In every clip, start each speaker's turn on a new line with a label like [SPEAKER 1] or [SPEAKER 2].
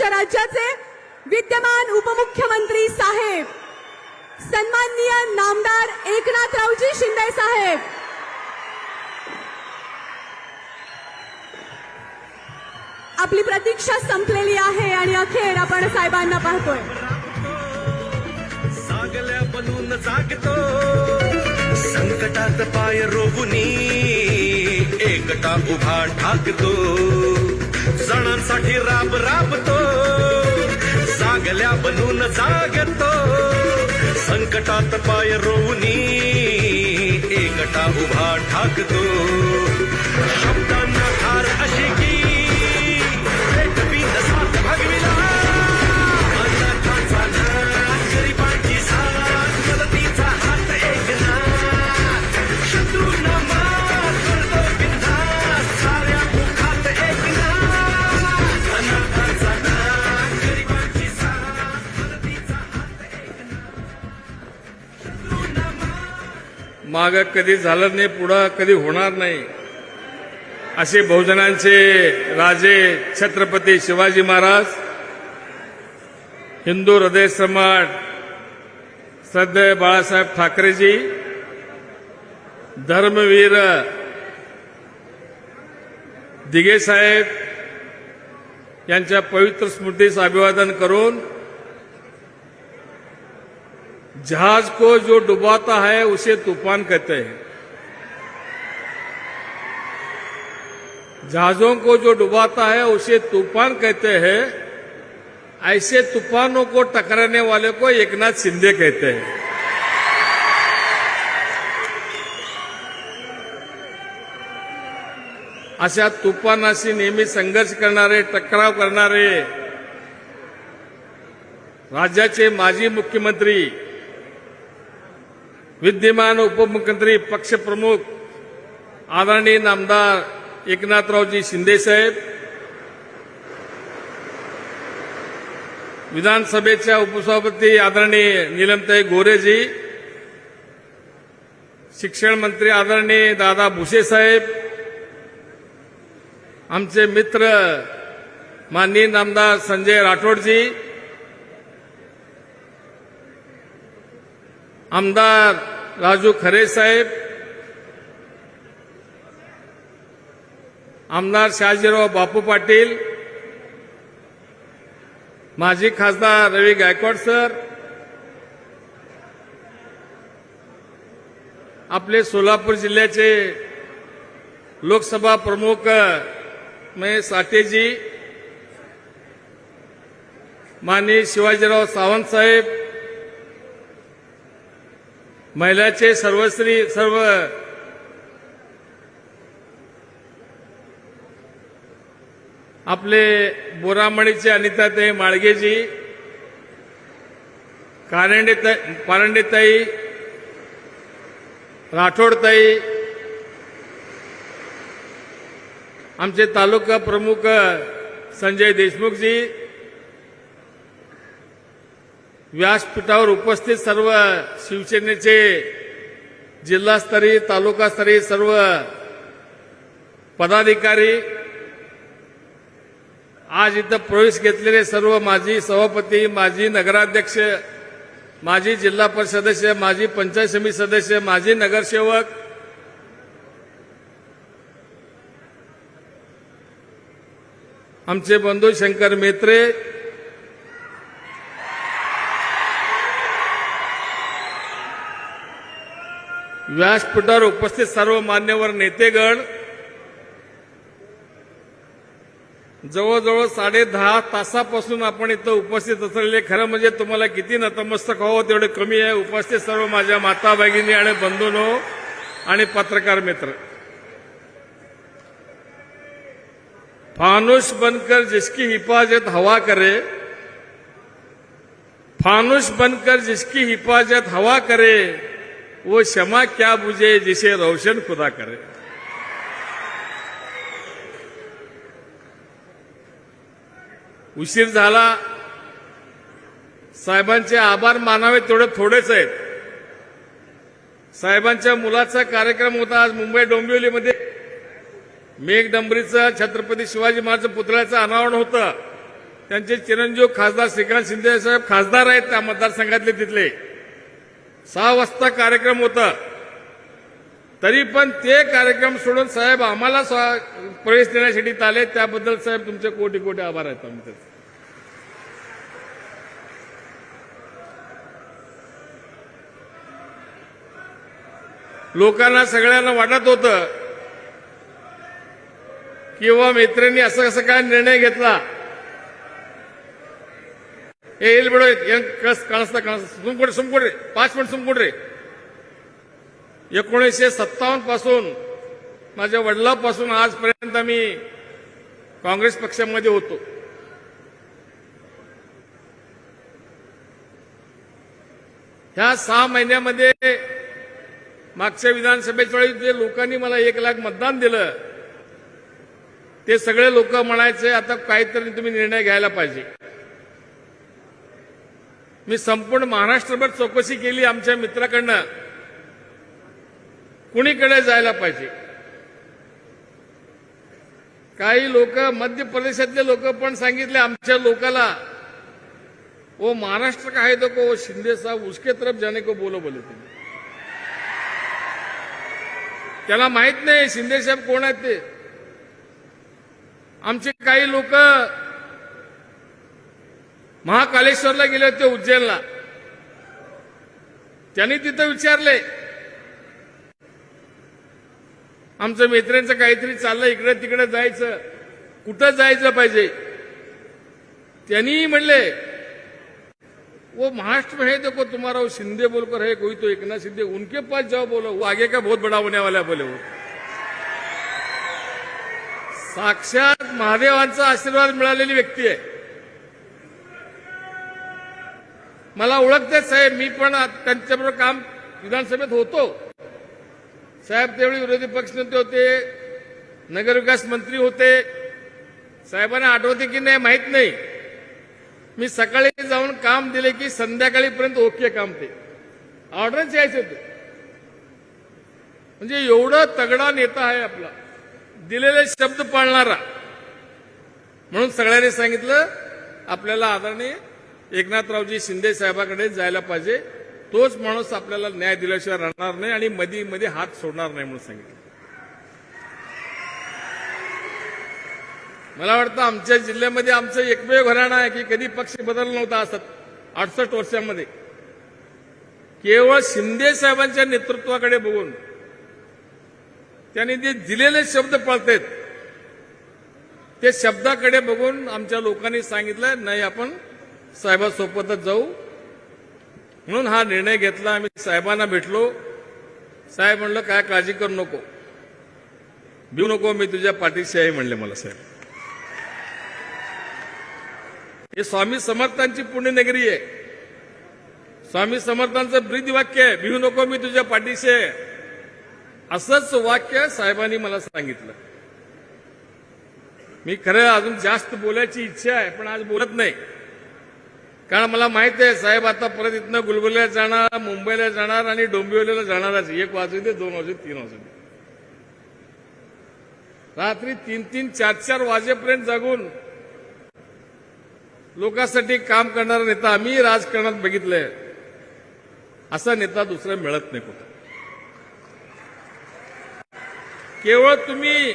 [SPEAKER 1] महाराष्ट्र राज्याचे विद्यमान उपमुख्यमंत्री साहेब सन्माननीय नामदार एकनाथरावजी शिंदे साहेब. आपली प्रतीक्षा संपलेली आहे आणि अखेर आपण साहेबांना पाहतोय.
[SPEAKER 2] सागल्या बनून जागतो. संकटात पाय रोगुनी एकटा उभा ठाकतो सणांसाठी राब राबतो जागल्या बनून जागतो. संकटात पाय रोवणी एकटा उभा ठाकतो. शब्दांना
[SPEAKER 3] माग कधी झालं नाही पुढं कधी होणार नाही. असे बहुजनांचे राजे छत्रपती शिवाजी महाराज हिंदू हृदय सम्राट श्रद्धेय बाळासाहेब ठाकरेजी धर्मवीर दिगेसाहेब यांच्या पवित्र स्मृतीस अभिवादन करून जहाज़ को जो डुबाता है, उसे तूफ़ान कहते हैं। जहाजों को जो डुबाता है, उसे तूफ़ान कहते हैं। ऐसे तूफानों को टकराने वाले को एकनाथ शिंदे कहते हैं। अशा तुफानाशी नेहमी संघर्ष करणारे टकराव करणारे राज्याचे माजी मुख्यमंत्री विद्यमान उपमुख्यमंत्री पक्षप्रमुख आदरणीय नामदार एकनाथरावजी शिंदेसाहेब विधानसभेच्या उपसभापती आदरणीय निलमताई गोरेजी शिक्षण मंत्री आदरणीय दादा भुसे साहेब आमचे मित्र माननीय नामदार संजय राठोडजी आमदार राजू खरे साहेब आमदार शहाजीराव बापू पाटील माजी खासदार रवी गायकवाड सर आपले सोलापूर जिल्ह्याचे लोकसभा प्रमुख महेश साठेजी माननीय शिवाजीराव सावंत साहेब महिलाचे सर्वश्री सर्व आपले बोरामणीचे अनिताताई माळगेजी कारंडेताई पारंडेताई राठोडताई आमचे तालुका प्रमुख संजय देशमुखजी व्यासपीठावर उपस्थित सर्व शिवसेनेचे जिल्हास्तरीय तालुकास्तरीय सर्व पदाधिकारी आज इथं प्रवेश घेतलेले सर्व माजी सभापती माजी नगराध्यक्ष माजी जिल्हा परिषद सदस्य माजी पंचायत समिती सदस्य माजी नगरसेवक आमचे बंधू शंकर मेत्रे व्यासपीठावर उपस्थित सर्व मान्यवर नेतेगण जवळजवळ साडे दहा तासापासून आपण इथं उपस्थित असलेले खरं म्हणजे तुम्हाला किती नतमस्तक हवं तेवढे कमी आहे. उपस्थित सर्व माझ्या माता भगिनी आणि बंधूनो आणि पत्रकार मित्र. फानुस बनकर जिसकी हिफाजत हवा करे फानुस बनकर जिसकी हिफाजत हवा करे वो क्षमा क्या बुझे जिसे रोशन खुदा करे। उशीर झाला साहेबांचे आभार मानावे तेवढे थोडेच आहेत. साहेबांच्या मुलाचा कार्यक्रम होता आज मुंबई डोंबिवलीमध्ये. मेघडंबरीचं छत्रपती शिवाजी महाराज पुतळ्याचं अनावरण होतं. त्यांचे चिरंजीव खासदार श्रीकांत शिंदे साहेब खासदार आहेत त्या मतदारसंघातले तिथले. सहा वाजता कार्यक्रम होता तरी पण ते कार्यक्रम सोडून साहेब आम्हाला प्रवेश देण्यासाठी आले त्याबद्दल साहेब तुमचे कोटी कोटी आभार आहेत आम्ही त्याचे. लोकांना सगळ्यांना वाटत होतं किंवा मित्रांनी असं कसं काय निर्णय घेतला हे येईल बडो कस कळसता कळस सुमकोड सुमकोड रे पाच मिनिट सुमकोड रे एकोणीसशे सत्तावन्नपासून माझ्या वडिलापासून आजपर्यंत मी काँग्रेस पक्षामध्ये होतो ह्या सहा महिन्यामध्ये मागच्या विधानसभेच्या वेळी जे लोकांनी मला एक लाख मतदान दिलं ते सगळे लोक म्हणायचे आता काहीतरी तुम्ही निर्णय घ्यायला पाहिजे मी संपूर्ण महाराष्ट्रभर चौकशी केली आमच्या मित्राकडनं. कुणीकडे जायला पाहिजे? काही लोक मध्य प्रदेशातले लोक पण सांगितले आमच्या लोकाला वो महाराष्ट्र का है तो? को वो शिंदे साहब उसके तरफ जाने को बोलो बोले तुम्ही. त्याला माहीत नाही शिंदे साहेब कोण आहेत ते. आमचे काही लोक महाकालेश्वरला गेले होते उज्जैनला. त्यांनी तिथं विचारले आमचं मित्रांचं काहीतरी चाललं इकडे तिकडे जायचं कुठं जायचं पाहिजे? त्यांनी म्हणले वो महाराष्ट्र में है देखो तुम्हारा वो शिंदे बोलकर है कोई तो एक ना शिंदे उनके पास जाओ बोलो वो आगे का बहुत बड़ा होने वाला है बोले वो. साक्षात महादेवांचा आशीर्वाद मिळालेली व्यक्ती आहे. मला ओळखते साहेब मी पण त्यांच्याबरोबर काम विधानसभेत होतो. साहेब त्यावेळी विरोधी पक्षनेते होते नगरविकास मंत्री होते. साहेबांना आठवते की नाही माहीत नाही. मी सकाळी जाऊन काम दिले की संध्याकाळीपर्यंत ओके काम ते. ऑर्डरच यायचे ते म्हणजे एवढं तगडा नेता आहे आपला. दिलेले शब्द पाळणारा. म्हणून सगळ्यांनी सांगितलं आपल्याला आदरणीय एकनाथरावजी शिंदे साहेबाकडे जायला पाहिजे. तोच माणूस आपल्याला न्याय दिल्याशिवाय राहणार नाही आणि मधी मध्ये हात सोडणार नाही म्हणून सांगितलं. मला वाटतं आमच्या जिल्ह्यामध्ये आमचं एकमेव घराणं आहे की कधी पक्ष बदलला नव्हता असत अडसष्ट वर्षामध्ये. केवळ शिंदे साहेबांच्या नेतृत्वाकडे बघून त्यांनी जे दिलेले शब्द पळतायत ते शब्दाकडे बघून आमच्या लोकांनी सांगितलं नाही आपण साहेबासोबतच जाऊ. म्हणून हा निर्णय घेतला आम्ही साहेबांना भेटलो. साहेब म्हणलं काय काळजी करू नको. भिऊ नको मी तुझ्या पाठीशी आहे म्हणले मला साहेब. हे स्वामी समर्थांची पुण्यनगरी आहे. स्वामी समर्थांचं ब्रीद वाक्य आहे भिऊ नको मी तुझ्या पाठीशी आहे. असंच वाक्य साहेबांनी मला सांगितलं. मी खरं अजून जास्त बोलायची इच्छा आहे पण आज बोलत नाही. कारण मला माहीत आहे साहेब आता परत इथनं गुलगुल्या जाणार मुंबईला जाणार आणि डोंबिवलीला जाणारच. एक वाजू दे दोन वाजू तीन वाजू दे. रात्री तीन तीन चार चार वाजेपर्यंत जागून लोकांसाठी काम करणारा नेता आम्ही राजकारणात बघितलंय. असा नेता दुसरा मिळत नाही कुठं. केवळ तुम्ही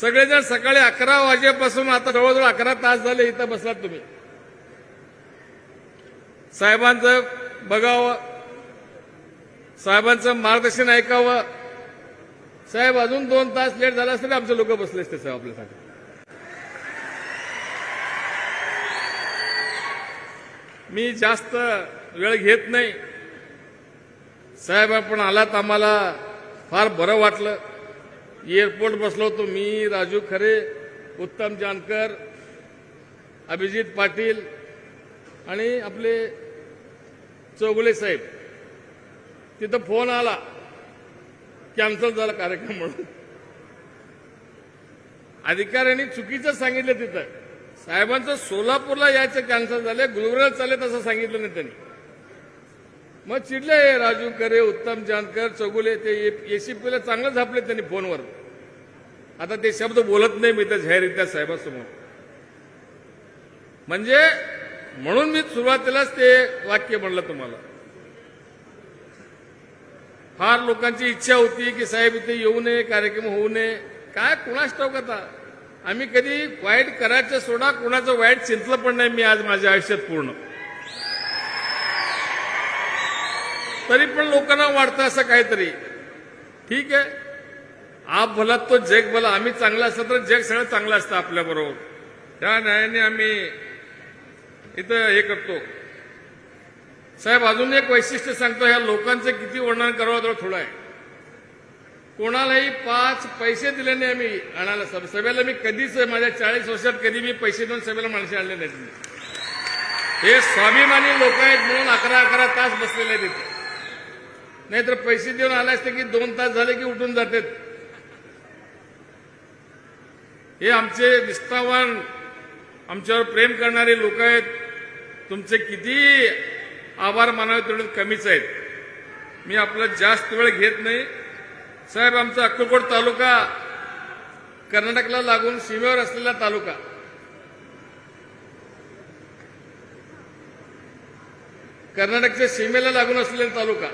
[SPEAKER 3] सगळेजण सकाळी अकरा वाजेपासून आता जवळजवळ अकरा तास झाले इथं बसलात तुम्ही. साहेबांचं बघावं साहेबांचं मार्गदर्शन ऐकावं. साहेब अजून दोन तास लेट झाला असतं आमचे लोक बसले असते साहेब आपल्यासाठी. मी जास्त वेळ घेत नाही. साहेब आपण आलात आम्हाला फार बरं वाटलं. एअरपोर्ट बसलो होतो मी राजू खरे उत्तम जानकर अभिजित पाटील आणि आपले चौगुले साहेब तिथं फोन आला कॅन्सल झाला कार्यक्रम म्हणून. अधिकाऱ्यांनी चुकीचं सांगितलं तिथं. साहेबांचं सोलापूरला यायचं कॅन्सल झालं गुलबर्गाला चालले तसं सांगितलं नाही त्यांनी. मग चिडले राजू करे उत्तम जानकर चौगुले ते एसीपीला चांगलं झापले त्यांनी फोनवर. आता ते शब्द बोलत नाही मी तर जाहीररित्या साहेबासमोर. म्हणजे म्हणून मी सुरुवातीलाच ते वाक्य म्हणलं तुम्हाला. फार लोकांची इच्छा होती की साहेब इथे येऊ नये कार्यक्रम होऊ नये. काय कुणाच ठाऊक आता? आम्ही कधी वाईट करायचं सोडा कुणाचं वाईट चिंतलं पण नाही मी आज माझ्या आयुष्यात पूर्ण. तरी पण लोकांना वाटतं असं काहीतरी. ठीक आहे? आप भला तो जग भला आम्ही चांगला असतं तर जग सगळं चांगलं असतं आपल्याबरोबर. त्या न्यायाने आम्ही इथं हे करतो. साहेब अजून एक वैशिष्ट्य सांगतो ह्या लोकांचं किती वर्णन करावं तेवढं थोडं आहे. कोणालाही पाच पैसे दिले नाही आम्ही आणायला. सभ सभेला मी कधीच माझ्या चाळीस वर्षात कधी मी पैसे देऊन सभेला माणसे आणले नाहीत हे स्वाभिमानी लोक आहेत म्हणून अकरा अकरा तास बसलेले आहेत तिथे नाहीतर पैसे देऊन आले असते की दोन तास झाले की उठून जातात. हे आमचे निष्ठावान आमच्यावर प्रेम करणारे लोक आहेत. तुमचे किती आभार मानावे तेवढे कमीच आहेत. मी आपला जास्त वेळ घेत नाही. साहेब आमचा अक्कलकोट तालुका कर्नाटकला लागून सीमेवर असलेला तालुका. कर्नाटकच्या सीमेला लागून असलेला तालुका.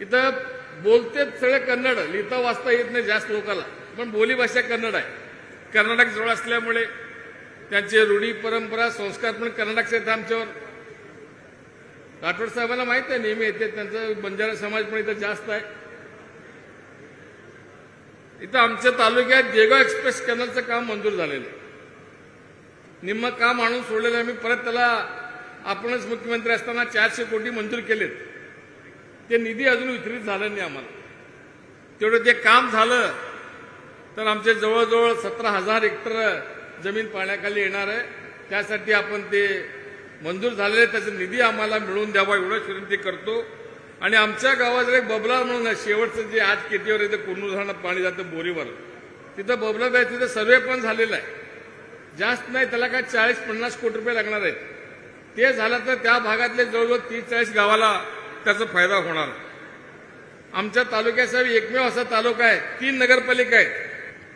[SPEAKER 3] इथं बोलते सगळे कन्नड लिहिता वाचता येत नाही जास्त लोकांना पण बोलीभाषा कन्नड आहे. कर्नाटक जवळ असल्यामुळे त्यांचे रूढी परंपरा संस्कार पण कर्नाटकचे आहेत आमच्यावर. राठोड साहेबांना माहीत आहे नेहमी येते त्यांचा बंजारा समाज पण इथं जास्त आहे. इथं आमच्या तालुक्यात जेगाव एक्सप्रेस कॅनलचं काम मंजूर झालेलं आहे. निम्म काम आणून सोडलेलं आहे. मी परत त्याला आपणच मुख्यमंत्री असताना चारशे कोटी मंजूर केलेत. ते निधी अजून वितरित झालं नाही आम्हाला. तेवढं ते काम झालं तर आमच्या जवळजवळ सतरा हजार हेक्टर जमीन पाण्याखाली येणार आहे. त्यासाठी आपण ते मंजूर झालेले त्याचा निधी आम्हाला मिळवून द्यावा एवढं विनंती करतो. आणि आमच्या गावात एक बबला म्हणून शेवटचं जे आज केतीवर येतं कुर्नूर धरणात पाणी जातं बोरीवर. तिथं बबला आहे तिथं सर्वे पण झालेला आहे. जास्त नाही त्याला काय चाळीस पन्नास कोटी रुपये लागणार आहेत. ते झालं तर त्या भागातले जवळजवळ तीस चाळीस गावाला त्याचा फायदा होणार. आमच्या तालुक्यासाठी एकमेव असा तालुका आहे तीन नगरपालिका आहेत.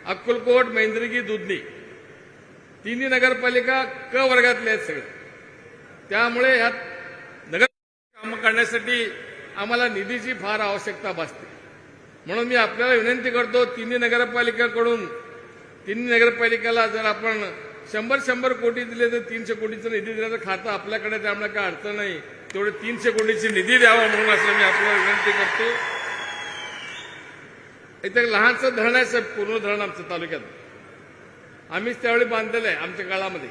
[SPEAKER 3] अक्कलकोट मैंद्रगी दुधनी. तिन्ही नगरपालिका क वर्गातले आहेत सगळे. त्यामुळे यात नगर कामं करण्यासाठी आम्हाला निधीची फार आवश्यकता भासते. म्हणून मी आपल्याला विनंती करतो तिन्ही नगरपालिकाकडून तिन्ही नगरपालिकेला जर आपण शंभर शंभर कोटी दिले तर तीनशे कोटीचं निधी दिल्याचं खातं आपल्याकडे त्यामुळे काय अडचण नाही. तेवढे तीनशे कोटीची निधी द्यावा म्हणून असं मी आपल्याला विनंती करतो. इथे एक लहानसं धरण आहे साहेब पूर्ण धरण आमचं तालुक्यात. आम्हीच त्यावेळी बांधलेलं आहे आमच्या काळामध्ये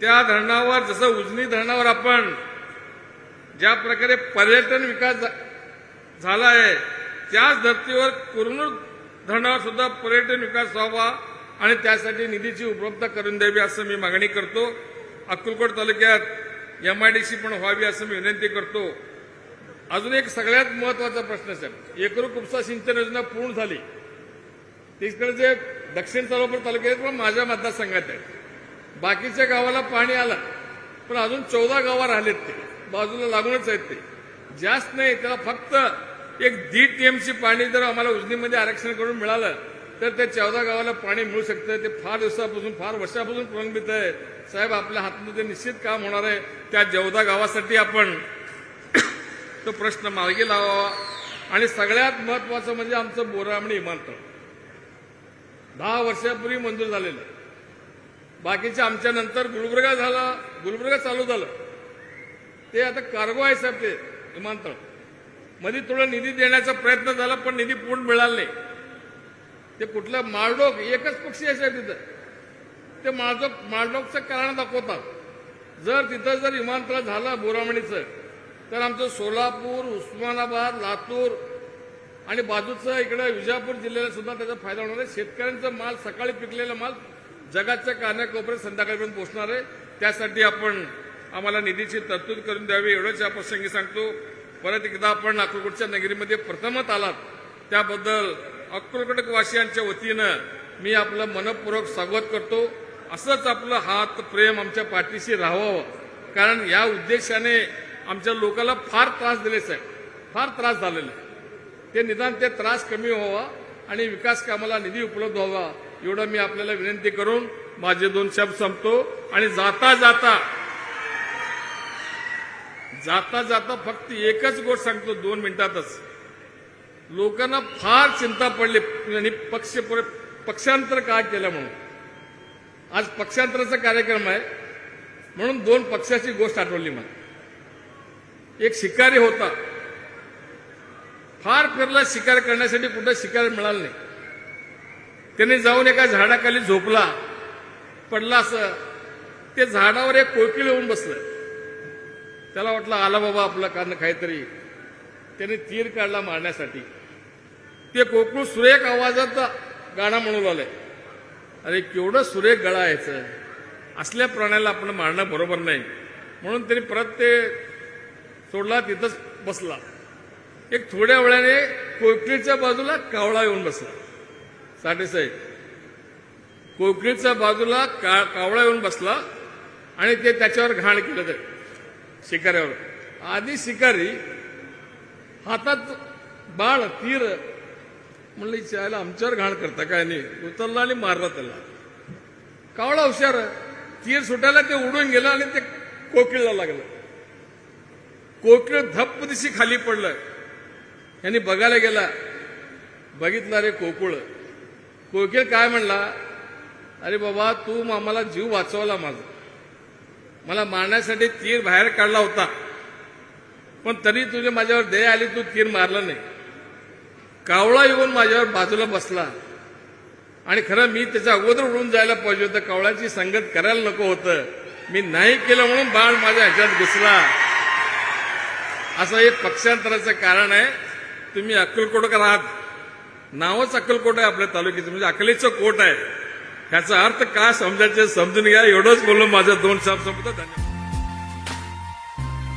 [SPEAKER 3] त्या धरणावर जसं उजनी धरणावर आपण ज्या प्रकारे पर्यटन विकास झा- झाला आहे त्याच धर्तीवर कुरनूर धरणावर सुद्धा पर्यटन विकास व्हावा आणि त्यासाठी निधीची उपलब्धता करून द्यावी असं मी मागणी करतो. अक्कलकोट तालुक्यात एमआयडीसी पण व्हावी असं मी विनंती करतो. अजून एक सगळ्यात महत्त्वाचा प्रश्न साहेब एकरू उपसा सिंचन योजना पूर्ण झाली. तिकडे जे दक्षिण सोलापूर तालुक्यात पण माझ्या मतदारसंघात आहे बाकीच्या गावाला पाणी आलं पण अजून चौदा गावं राहिलेत ते. बाजूला लागूनच आहेत ते. जास्त नाही त्याला फक्त एक दीड टीएमसी पाणी जर आम्हाला उजनीमध्ये आरक्षण करून मिळालं तर त्या चौदा गावाला पाणी मिळू शकतं. ते फार दिवसापासून फार वर्षापासून प्रलंबित आहे. साहेब आपल्या हातमध्ये निश्चित काम होणार आहे त्या चौदा गावासाठी आपण तो प्रश्न मार्गी लावावा. आणि सगळ्यात महत्वाचं म्हणजे आमचं बोरामणी इमानतळ दहा वर्षापूर्वी मंजूर झालेलं आहे. बाकीच्या आमच्या नंतर गुलबर्गा झाला गुलबर्गा चालू झालं. ते आता कार्गो आहे साहेब ते विमानतळ. मध्ये थोडा निधी देण्याचा प्रयत्न झाला पण निधी पूर्ण मिळाला नाही. ते कुठलं माळडोक एकच पक्षी आहे साहेब तिथं. ते माळडोक माळडोकचं कारण दाखवतात. जर तिथं जर विमानतळ झालं बोरामणीचं तर आमचं सोलापूर उस्मानाबाद लातूर आणि बाजूचं इकडे विजापूर जिल्ह्याला सुद्धा त्याचा फायदा होणार आहे. शेतकऱ्यांचा माल सकाळी पिकलेला माल जगाच्या कानाकोपऱ्यात संध्याकाळपर्यंत पोहोचणार आहे. त्यासाठी आपण आम्हाला निधीची तरतूद करून द्यावी एवढंच या प्रसंगी सांगतो. परत एकदा आपण अक्कलकोटच्या नगरीमध्ये प्रथमच आलात. त्याबद्दल अक्कलकोटवासियांच्या वतीनं मी आपलं मनपूर्वक स्वागत करतो. असंच आपलं हात प्रेम आमच्या पाठीशी राहावं. कारण या उद्देशाने आमच्या लोकाला फार त्रास दिले साहेब फार त्रास झालेला आहे. ते निदान ते त्रास कमी व्हावा आणि विकास कामाला निधी उपलब्ध व्हावा एवढं मी आपल्याला विनंती करून माझे दोन शब्द संपतो. आणि जाता जाता जाता जाता फक्त एकच गोष्ट सांगतो दोन मिनिटातच. लोकांना फार चिंता पडली आणि पक्ष पक्षांतर काय केलं म्हणून. आज पक्षांतराचा कार्यक्रम आहे म्हणून दोन पक्षाची गोष्ट आठवली मला. एक शिकारी होता फार फिरला शिकार करण्यासाठी कुठं शिकार मिळालं नाही. त्याने जाऊन एका झाडाखाली झोपला पडला असं. ते झाडावर एक कोकिळ येऊन बसलं. त्याला वाटलं आला बाबा आपलं कारण काहीतरी. त्याने तीर काढला मारण्यासाठी. ते कोकळू सुरेख आवाजात गाणं म्हणू लागलंय अरे केवढं सुरेख गळा यायचं असल्या प्राण्याला आपण मारणं बरोबर नाही. म्हणून त्यांनी परत ते सोडला तिथंच बसला. एक थोड्या वेळाने कोकळीच्या बाजूला कावळा येऊन बसला. साठेसाहेब कोकणीच्या बाजूला का कावळा येऊन बसला आणि ते त्याच्यावर घाण केलं ते शिकाऱ्यावर. आधी शिकारी हातात बाळ तीर म्हणलं चायला आमच्यावर घाण करता काय नाही. उचलला आणि मारला त्याला. कावळा हुशार तीर सुटायला ते उडून गेलं आणि ते कोकिळला लागलं. कोकिळ धप्प दिशी खाली पडलं. यांनी बघायला गेला बघितला रे कोकुळ. कोकिळ काय म्हणला? अरे बाबा तू आम्हाला जीव वाचवला माझा. मला मारण्यासाठी तीर बाहेर काढला होता. पण तरी तुझे माझ्यावर दया आली तू तीर मारला नाही. कावळा येऊन माझ्यावर बाजूला बसला. आणि खरं मी त्याच्या अगोदर उडून जायला पाहिजे होतं. कावळ्याची संगत करायला नको होतं. मी नाही केलं म्हणून बाण माझ्या ह्याच्यात घुसला. असं हे पक्षांतराचं कारण आहे. तुम्ही अक्कलकोटकर आहात नावच अक्कलकोट आहे आपल्या तालुक्याचं म्हणजे अकलेचं कोट आहे. ह्याचा अर्थ काय समजायचं समजून घ्या. एवढंच बोलून माझं दोन शब्द संपतो. धन्यवाद.